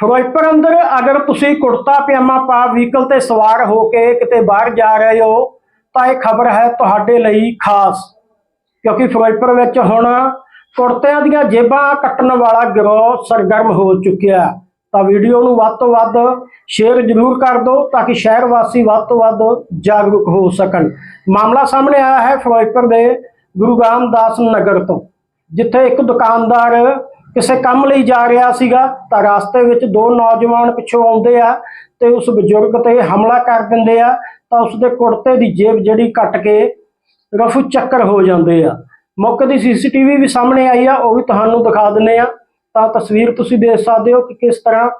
ਫਿਰੋਜ਼ਪੁਰ ਅੰਦਰ ਅਗਰ ਤੁਸੀਂ ਕੁੜਤਾ, ਪਜਾਮਾ ਪਾ, ਵਹੀਕਲ ਤੇ ਸਵਾਰ ਹੋ ਕੇ ਕਿਤੇ ਬਾਹਰ ਜਾ ਰਹੇ ਹੋ, ਤਾਂ ਇਹ ਖਬਰ ਹੈ ਤੁਹਾਡੇ ਲਈ ਖਾਸ। ਕਿਉਂਕਿ ਫਿਰੋਜ਼ਪੁਰ ਵਿੱਚ ਹੁਣ ਕੁੜਤਿਆਂ ਦੀਆਂ ਜੇਬਾਂ ਕੱਟਣ ਵਾਲਾ ਗਿਰੋਹ ਸਰਗਰਮ ਹੋ ਚੁੱਕਿਆ ਤਾਂ ਵੀਡੀਓ ਨੂੰ ਵੱਧ ਤੋਂ ਵੱਧ ਸ਼ੇਅਰ ਜ਼ਰੂਰ ਕਰ ਦਿਓ ਤਾਂ ਕਿ ਸ਼ਹਿਰ ਵਾਸੀ ਵੱਧ ਤੋਂ ਵੱਧ ਜਾਗਰੂਕ ਹੋ ਸਕਣ। ਮਾਮਲਾ ਸਾਹਮਣੇ ਆਇਆ ਹੈ ਫਿਰੋਜ਼ਪੁਰ ਦੇ ਗੁਰੂ ਰਾਮਦਾਸ ਨਗਰ ਤੋਂ, ਜਿੱਥੇ ਇੱਕ ਦੁਕਾਨਦਾਰ ਕਿਸੇ ਕੰਮ ਲਈ ਜਾ ਰਿਹਾ ਸੀਗਾ ਤਾਂ ਰਾਸਤੇ ਵਿੱਚ ਦੋ ਨੌਜਵਾਨ ਪਿੱਛੋਂ ਆਉਂਦੇ ਆ ਤੇ ਉਸ ਬਜ਼ੁਰਗ ਤੇ ਹਮਲਾ ਕਰ ਦਿੰਦੇ ਆ ਤਾਂ ਉਸ ਦੇ ਕੁੜਤੇ ਦੀ ਜੇਬ ਜਿਹੜੀ ਕੱਟ ਕੇ ਰਫੂ ਚੱਕਰ ਹੋ ਜਾਂਦੇ ਆ। ਮੌਕੇ ਦੀ ਸੀਸੀਟੀਵੀ ਵੀ ਸਾਹਮਣੇ ਆਈ ਆ, ਉਹ ਵੀ ਤੁਹਾਨੂੰ ਦਿਖਾ ਦਿੰਨੇ ਆ। ਤਾਂ ਤਸਵੀਰ ਤੁਸੀਂ ਦੇਖ ਸਕਦੇ ਹੋ ਕਿ ਕਿਸ ਤਰ੍ਹਾਂ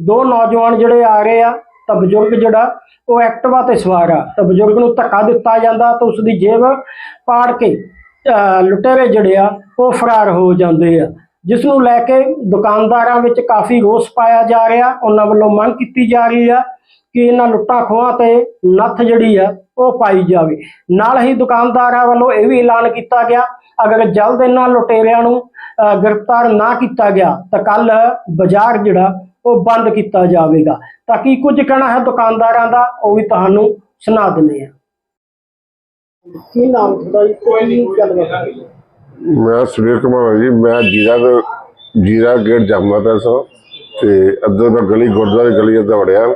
ਦੋ ਨੌਜਵਾਨ ਜਿਹੜੇ ਆ ਰਹੇ ਆ, ਤਾਂ ਬਜ਼ੁਰਗ ਜਿਹੜਾ ਉਹ ਐਕਟਿਵਾ ਤੇ ਸਵਾਰ ਆ। ਤਾਂ ਬਜ਼ੁਰਗ ਨੂੰ ਧੱਕਾ ਦਿੱਤਾ ਜਾਂਦਾ ਤਾਂ ਉਸ ਦੀ ਜੇਬ ਪਾੜ ਕੇ, ਅਹ ਲੁਟੇਰੇ ਜਿਹੜੇ ਆ, ਉਹ ਫਰਾਰ ਹੋ ਜਾਂਦੇ ਆ। ਜਿਸ ਨੂੰ ਲੈ ਕੇ ਦੁਕਾਨਦਾਰਾਂ ਵਿੱਚ ਕਾਫੀ ਰੋਸ ਪਾਇਆ ਜਾ ਰਿਹਾ। ਉਹਨਾਂ ਵੱਲੋਂ ਮੰਗ ਕੀਤੀ ਜਾ ਰਹੀ ਆ ਕਿ ਇਹਨਾਂ ਲੁੱਟਾਂ ਖੋਹਾਂ ਤੇ ਨੱਥ ਜਿਹੜੀ ਆ ਉਹ ਪਾਈ ਜਾਵੇ। ਨਾਲ ਹੀ ਦੁਕਾਨਦਾਰਾਂ ਵੱਲੋਂ ਇਹ ਵੀ ਐਲਾਨ ਕੀਤਾ ਗਿਆ ਅਗਰ ਜਲਦ ਇਹਨਾਂ ਲੁਟੇਰਿਆਂ ਨੂੰ ਗ੍ਰਿਫਤਾਰ ਨਾ ਕੀਤਾ ਗਿਆ ਤਾਂ ਕੱਲ ਬਾਜ਼ਾਰ ਜਿਹੜਾ ਉਹ ਬੰਦ ਕੀਤਾ ਜਾਵੇਗਾ। ਤਾਂ ਕੀ ਕੁਝ ਕਹਿਣਾ ਹੈ ਦੁਕਾਨਦਾਰਾਂ ਦਾ? ਉਹ ਵੀ ਤੁਹਾਨੂੰ ਸੁਣਾ ਦਿੰਦੇ ਆ। ਕੀ ਨਾਮ ਤੁਹਾਡਾ ਕੋਈ ਗੱਲ ਮੈਂ ਸੁਨੀਲ ਕੁਮਾਰ ਹਾਂ ਜੀ, ਮੈਂ ਜੀਰਾ ਦਾ, ਜੀਰਾ ਗੇਟ ਜਾਮਾ ਪੈ ਸਾਂ ਤੇ ਅੱਧਰ ਮੈਂ ਗਲੀ, ਗੁਰਦੁਆਰੇ ਗਲੀ ਅੱਧਾ ਵੜਿਆ।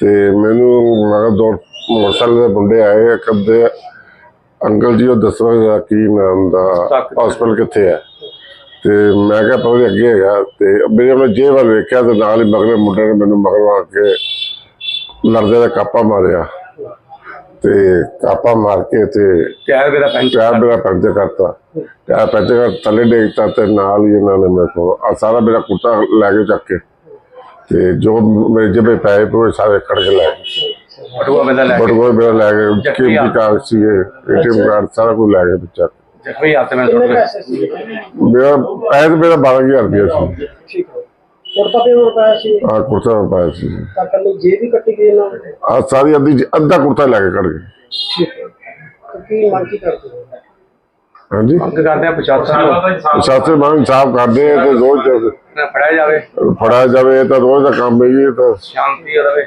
ਤੇ ਮੈਨੂੰ ਲਗਾ ਦੋ ਮੋਟਰਸਾਈਕਲ ਦੇ ਮੁੰਡੇ ਆਏ, ਇੱਕ ਅੱਧੇ ਅੰਕਲ ਜੀ, ਉਹ ਦੱਸਣਾ ਜਰਾ ਕੀ ਨਾਮ ਦਾ ਹਸਪੀਟਲ ਕਿੱਥੇ ਹੈ ਤੇ ਮੈਂ ਕਿਹਾ ਪਤਾ ਨੀ ਅੱਗੇ ਹੈਗਾ, ਤੇ ਮੇਰੇ ਮੈਂ ਜੇਬ ਵੱਲ ਵੇਖਿਆ ਤੇ ਨਾਲ ਹੀ ਮਗਰ ਮੁੰਡੇ ਨੇ ਮੈਨੂੰ ਮਗਰ ਆ ਕੇ ਲੜਦੇ ਦਾ ਕਾਪਾ ਮਾਰਿਆ। ਤੇ ਕਾਪਾ ਮਾਰ ਕੇ ਤੇ ਟਾਇਰ ਮੇਰਾ ਪੈਂਚਰ ਟਾਇਰ ਮੇਰਾ ਪੈਂਚਰ ਕਰਤਾ। ਟਾਇਰ ਪੈਂਚਰ ਕਰ ਥੱਲੇ ਡੇਗਤਾ ਤੇ ਨਾਲ ਹੀ ਇਹਨਾਂ ਨੇ ਮੇਰੇ ਕੋਲ ਆ ਸਾਰਾ ਮੇਰਾ ਕੁੱਤਾ ਲੈ ਕੇ ਚੱਕ ਕੇ ਤੇ ਜੋ ਮੇਰੇ ਜੇਬੇ ਪਏ ਪਏ ਸਾਰੇ ਕੱਢ ਕੇ ਲੈ ਗਏ। ਬਟੂਆ ਬੰਦਾ ਲੈ ਕੇ। ਬਟੂਆ ਮੇਰਾ ਲੈ ਗਏ ਕੀਮਤੀ। ਕਾਗਜ਼ ਸੀ ਏਟੀਐਮ ਕਾਰਡ ਸਾਰਾ ਕੁਝ ਲੈ ਗਏ ਵਿੱਚ ਜ਼ਖਮੀ ਗਏ ਪੈਸੇ ਸੀ? ਮੇਰਾ ਪੈਸੇ ਮੇਰਾ 12000 ਰੁਪਇਆ ਸੀ। ਠੀਕ ਹੈ। ਕੁੜਤਾ ਤੇ ਹੋਰ ਪਾਇਆ ਸੀ। ਆ ਕੁਰਤਾ ਮੈਂ ਪਾਇਆ ਸੀ। ਤਾਂ ਕੱਲ ਜੇਬ ਵੀ ਕੱਟੀ ਗਈ ਇਹਨਾਂ ਨੇ। ਆ ਸਾਰੀ ਅੱਧੀ ਅੱਧਾ ਕੁਰਤਾ ਲੈ ਕੇ ਕੱਢ ਗਏ। ਠੀਕ ਹੈ। ਤਾਂ ਕੀ ਮੰਗ ਕੀ ਕਰਦੇ ਹੋ? ਹਾਂਜੀ? ਮੰਗ ਕਰਦੇ ਆ ਪ੍ਰਸ਼ਾਸਨ ਨੂੰ। ਸਾਥੇ ਮੰਗ ਸਾਫ਼ ਕਰਦੇ ਆ ਤੇ ਰੋਜ਼ ਜਦ ਨਾ ਫੜਿਆ ਜਾਵੇ। ਫੜਾ ਜਾਵੇ ਤਾਂ ਰੋਜ਼ ਦਾ ਕੰਮ ਹੈ ਜੀ ਇਹ ਤਾਂ। ਸ਼ਾਂਤੀ ਰਵੇ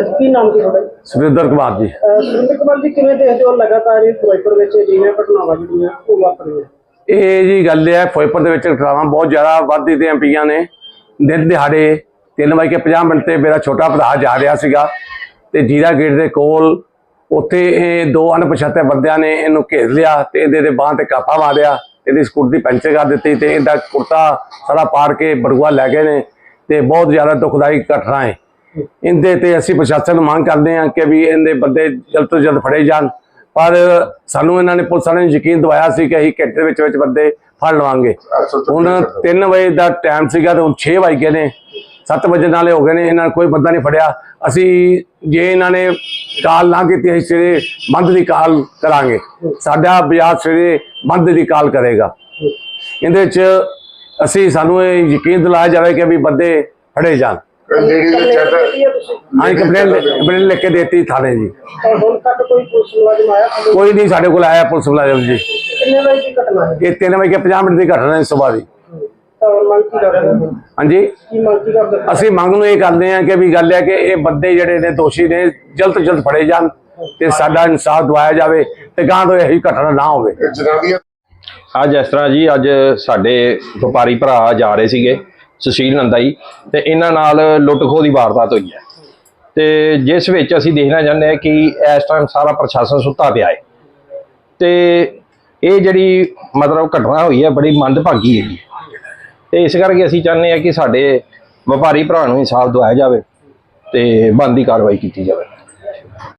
ਅੱਜ ਕੀ ਨਾਮ ਕੀ ਤੁਹਾਡਾ? ਸੁਰਿੰਦਰ ਕੁਮਾਰ ਜੀ। ਅਹ ਸੁਰਿੰਦਰ ਕੁਮਾਰ ਜੀ ਕਿਵੇਂ ਦੇਖਦੇ ਹੋ? ਲਗਾਤਾਰ ਇਹ ਫਿਰੋਜ਼ਪੁਰ ਵਿੱਚ ਅਜਿਹੀਆਂ ਘਟਨਾਵਾਂ ਜਿਹੜੀਆਂ ਉਹ ਵਾਪਰੀਆਂ। ਇਹ ਜੀ ਗੱਲ ਹੈ ਫੋਇਪਰ ਦੇ ਵਿੱਚ ਘਟਨਾਵਾਂ ਬਹੁਤ ਜ਼ਿਆਦਾ ਵੱਧਦੀ ਤੇ ਪਈਆਂ ਨੇ। ਦਿਨ ਦਿਹਾੜੇ 3:50 ਮਿੰਟ ਤੇ ਮੇਰਾ ਛੋਟਾ ਭਰਾ ਜਾ ਰਿਹਾ ਸੀਗਾ ਤੇ ਜੀਰਾ ਗੇਟ ਦੇ ਕੋਲ ਉੱਥੇ ਇਹ ਦੋ ਅਣਪਛਾਤੇ ਬੰਦਿਆਂ ਨੇ ਇਹਨੂੰ ਘੇਰ ਲਿਆ ਤੇ ਇਹਦੇ ਦੇ ਬਾਹ ਤੇ ਕਾਪਾ ਮਾਰਿਆ ਇਹਦੀ ਸਕੂਟਰੀ ਪੈਂਚਰ ਕਰ ਦਿੱਤੀ ਤੇ ਇਹਦਾ ਕੁੜਤਾ ਸਾਰਾ ਪਾੜ ਕੇ ਬੜੂਆ ਲੈ ਗਏ ਨੇ ਤੇ ਬਹੁਤ ਜ਼ਿਆਦਾ ਦੁਖਦਾਈ ਘਟਨਾ ਹੈ। ਇਹਦੇ ਤੇ ਅਸੀਂ ਪ੍ਰਸ਼ਾਸਨ ਨੂੰ ਮੰਗ ਕਰਦੇ ਹਾਂ ਕਿ ਵੀ ਇਹਦੇ ਬੰਦੇ ਜਲਦ ਤੋਂ ਜਲਦ ਫੜੇ ਜਾਣ। ਪਰ ਸਾਨੂੰ ਇਹਨਾਂ ਨੇ ਪੁਲਿਸ ਵਾਲਿਆਂ ਨੇ ਯਕੀਨ ਦਿਵਾਇਆ ਸੀ ਕਿ ਅਸੀਂ ਘੰਟੇ ਵਿੱਚ ਵਿੱਚ ਬੰਦੇ ਫੜ ਲਵਾਂਗੇ। ਹੁਣ 3 ਵਜੇ ਦਾ ਟਾਈਮ ਸੀਗਾ ਤੇ ਹੁਣ 6 ਵਜ ਗਏ ਨੇ। 7 ਵਜੇ ਨਾਲੇ ਹੋ ਗਏ ਨੇ ਇਹਨਾਂ ਕੋਈ ਬੰਦਾ ਨਹੀਂ ਫੜਿਆ। ਅਸੀਂ ਜੇ ਇਹਨਾਂ ਨੇ ਕਾਲ ਨਾ ਕੀਤੀ ਅਸੀਂ ਸਵੇਰੇ ਬੰਦ ਦੀ ਕਾਲ ਕਰਾਂਗੇ। ਸਾਡਾ ਬਾਜ਼ਾਰ ਸਵੇਰੇ ਬੰਦ ਦੀ ਕਾਲ ਕਰੇਗਾ। ਇਹਦੇ ਵਿੱਚ ਅਸੀਂ ਸਾਨੂੰ ਇਹ ਯਕੀਨ ਦਿਲਾਇਆ ਜਾਵੇ ਕਿ ਵੀ ਬੰਦੇ ਫੜੇ ਜਾਣ। ਜਿਹੜੀ ਕੀਤੀ ਹੈ ਤੁਸੀਂ? ਹਾਂ ਕੰਪਲੇਨ ਕੰਪਲੇਨ ਲਿਖ ਕੇ ਦੇਤੀ ਥਾਣੇ ਜੀ। ਤਾਂ ਹੁਣ ਤੱਕ ਕੋਈ ਪੁਲਿਸ ਮੁਲਾਜ਼ਮ ਆਇਆ ਤੁਹਾਨੂੰ? ਕੋਈ ਨਹੀਂ ਸਾਡੇ ਕੋਲ ਆਇਆ ਪੁਲਿਸ ਮੁਲਾਜ਼ਮ ਜੀ। ਕਿੰਨੇ ਵਜੇ ਦੀ ਘਟਨਾ ਹੈ? ਇਹ 3 ਵਜੇ 50 ਮਿੰਟ ਦੀ ਘਟਨਾ ਹੈ ਸੁਬਾਹ ਦੀ ਤਾਂ ਮੰਗ ਕੀ ਕਰਦੇ ਹੋ? ਹਾਂਜੀ? ਕੀ ਮੰਗ ਕੀ ਕਰਦੇ ਹੋ? ਅਸੀਂ ਮੰਗ ਨੂੰ ਇਹ ਕਰਦੇ ਹਾਂ ਕਿ ਵੀ ਗੱਲ ਹੈ ਕਿ ਇਹ ਬੰਦੇ ਜਿਹੜੇ ਨੇ ਦੋਸ਼ੀ ਨੇ ਜਲਦ ਤੋਂ ਜਲਦ ਫੜੇ ਜਾਣ ਤੇ ਸਾਡਾ ਇਨਸਾਫ ਦਵਾਇਆ ਜਾਵੇ ਤੇ ਗਾਂ ਤੋਂ ਇਹੀ ਘਟਨਾ ਨਾ ਹੋਵੇ। ਜਨਾਨੀਆਂ ਅੱਜ ਇਸ ਤਰ੍ਹਾਂ ਜੀ ਅੱਜ ਸਾਡੇ ਵਪਾਰੀ ਭਰਾ ਜਾ ਰਹੇ ਸੀਗੇ। ਸੁਸ਼ੀਲ ਨੰਦਾ ਜੀ ਤੇ ਇਹਨਾਂ ਨਾਲ ਲੁੱਟ ਖੋਹ ਦੀ ਵਾਰਦਾਤ ਹੋਈ ਹੈ। ਤੇ ਜਿਸ ਵਿੱਚ ਅਸੀਂ ਦੇਖਣਾ ਚਾਹੁੰਦੇ ਹਾਂ ਕਿ ਇਸ ਟਾਈਮ ਸਾਰਾ ਪ੍ਰਸ਼ਾਸਨ ਸੁੱਤਾ ਪਿਆ ਹੈ। ਤੇ ਇਹ ਜਿਹੜੀ ਮਤਲਬ ਘਟਨਾ ਹੋਈ ਹੈ, ਬੜੀ ਮੰਦਭਾਗੀ ਹੈ ਜੀ ਤੇ ਇਸ ਕਰਕੇ ਅਸੀਂ ਚਾਹੁੰਦੇ ਹਾਂ ਕਿ ਸਾਡੇ ਵਪਾਰੀ ਭਰਾ ਨੂੰ ਇਨਸਾਫ ਦਿਵਾਇਆ ਜਾਵੇ ਤੇ ਬਣਦੀ ਕਾਰਵਾਈ ਕੀਤੀ ਜਾਵੇ।